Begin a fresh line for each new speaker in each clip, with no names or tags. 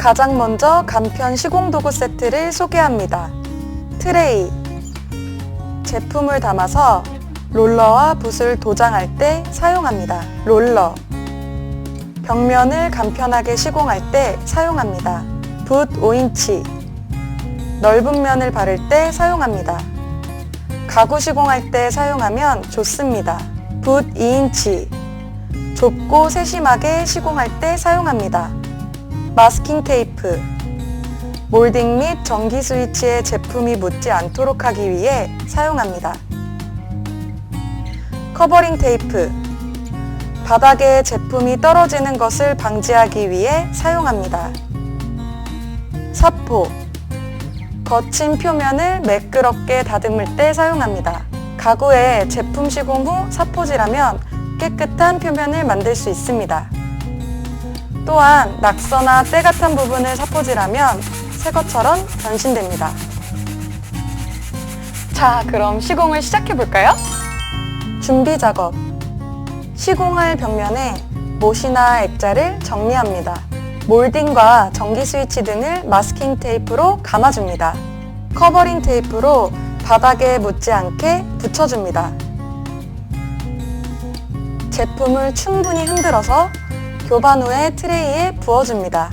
가장 먼저 간편 시공도구 세트를 소개합니다. 트레이. 제품을 담아서 롤러와 붓을 도장할 때 사용합니다. 롤러. 벽면을 간편하게 시공할 때 사용합니다. 붓 5인치. 넓은 면을 바를 때 사용합니다. 가구 시공할 때 사용하면 좋습니다. 붓 2인치. 좁고 세심하게 시공할 때 사용합니다. 마스킹 테이프. 몰딩 및 전기 스위치에 제품이 묻지 않도록 하기 위해 사용합니다. 커버링 테이프. 바닥에 제품이 떨어지는 것을 방지하기 위해 사용합니다. 사포. 거친 표면을 매끄럽게 다듬을 때 사용합니다. 가구에 제품 시공 후 사포질하면 깨끗한 표면을 만들 수 있습니다. 또한 낙서나 때 같은 부분을 사포질하면 새 것처럼 변신됩니다. 자, 그럼 시공을 시작해 볼까요? 준비 작업. 시공할 벽면에 못이나 액자를 정리합니다. 몰딩과 전기 스위치 등을 마스킹 테이프로 감아줍니다. 커버링 테이프로 바닥에 묻지 않게 붙여줍니다. 제품을 충분히 흔들어서 교반 후에 트레이에 부어줍니다.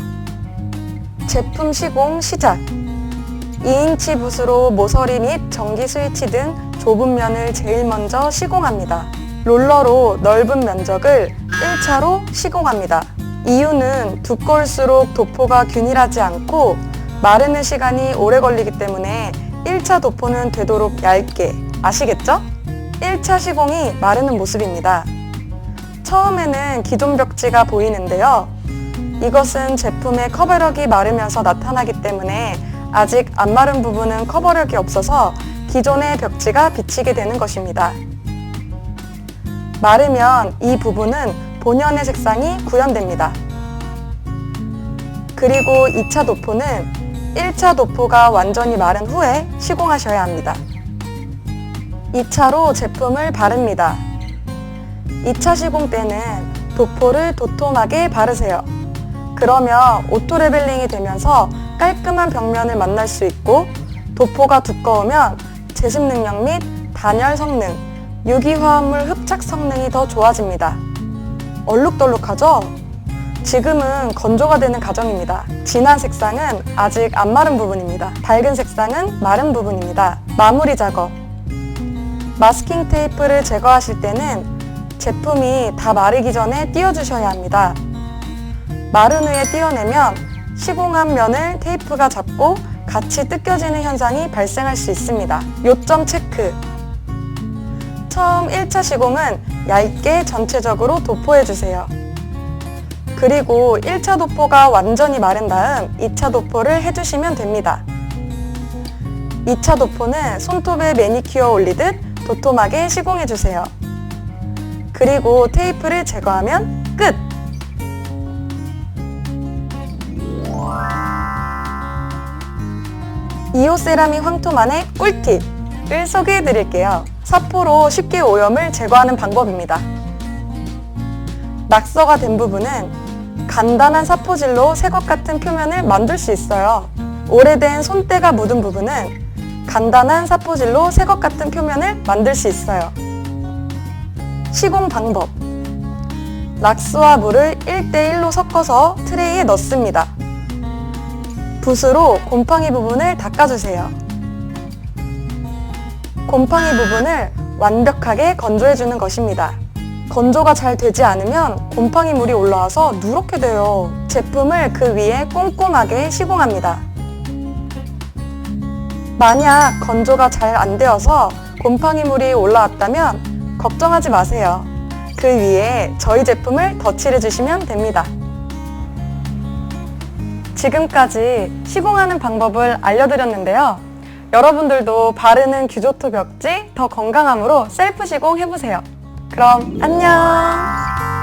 제품 시공 시작! 2인치 붓으로 모서리 및 전기 스위치 등 좁은 면을 제일 먼저 시공합니다. 롤러로 넓은 면적을 1차로 시공합니다. 이유는 두꺼울수록 도포가 균일하지 않고 마르는 시간이 오래 걸리기 때문에 1차 도포는 되도록 얇게 아시겠죠? 1차 시공이 마르는 모습입니다. 처음에는 기존 벽지가 보이는데요. 이것은 제품의 커버력이 마르면서 나타나기 때문에 아직 안 마른 부분은 커버력이 없어서 기존의 벽지가 비치게 되는 것입니다. 마르면 이 부분은 본연의 색상이 구현됩니다. 그리고 2차 도포는 1차 도포가 완전히 마른 후에 시공하셔야 합니다. 2차로 제품을 바릅니다. 2차 시공 때는 도포를 도톰하게 바르세요. 그러면 오토 레벨링이 되면서 깔끔한 벽면을 만날 수 있고 도포가 두꺼우면 제습 능력 및 단열 성능, 유기화합물 흡착 성능이 더 좋아집니다. 얼룩덜룩하죠? 지금은 건조가 되는 과정입니다. 진한 색상은 아직 안 마른 부분입니다. 밝은 색상은 마른 부분입니다. 마무리 작업. 마스킹 테이프를 제거하실 때는 제품이 다 마르기 전에 띄워주셔야 합니다. 마른 후에 띄워내면 시공한 면을 테이프가 잡고 같이 뜯겨지는 현상이 발생할 수 있습니다. 요점 체크. 처음 1차 시공은 얇게 전체적으로 도포해주세요. 그리고 1차 도포가 완전히 마른 다음 2차 도포를 해주시면 됩니다. 2차 도포는 손톱에 매니큐어 올리듯 도톰하게 시공해주세요. 그리고 테이프를 제거하면 끝! 이오 세라믹 황토만의 꿀팁을 소개해 드릴게요. 사포로 쉽게 오염을 제거하는 방법입니다. 낙서가 된 부분은 간단한 사포질로 새것 같은 표면을 만들 수 있어요. 오래된 손때가 묻은 부분은 간단한 사포질로 새것 같은 표면을 만들 수 있어요. 시공 방법. 락스와 물을 1대1로 섞어서 트레이에 넣습니다. 붓으로 곰팡이 부분을 닦아주세요. 곰팡이 부분을 완벽하게 건조해주는 것입니다. 건조가 잘 되지 않으면 곰팡이 물이 올라와서 누렇게 돼요. 제품을 그 위에 꼼꼼하게 시공합니다. 만약 건조가 잘 안 되어서 곰팡이 물이 올라왔다면 걱정하지 마세요. 그 위에 저희 제품을 덧칠해 주시면 됩니다. 지금까지 시공하는 방법을 알려드렸는데요. 여러분들도 바르는 규조토 벽지 더 건강함으로 셀프 시공 해보세요. 그럼 안녕!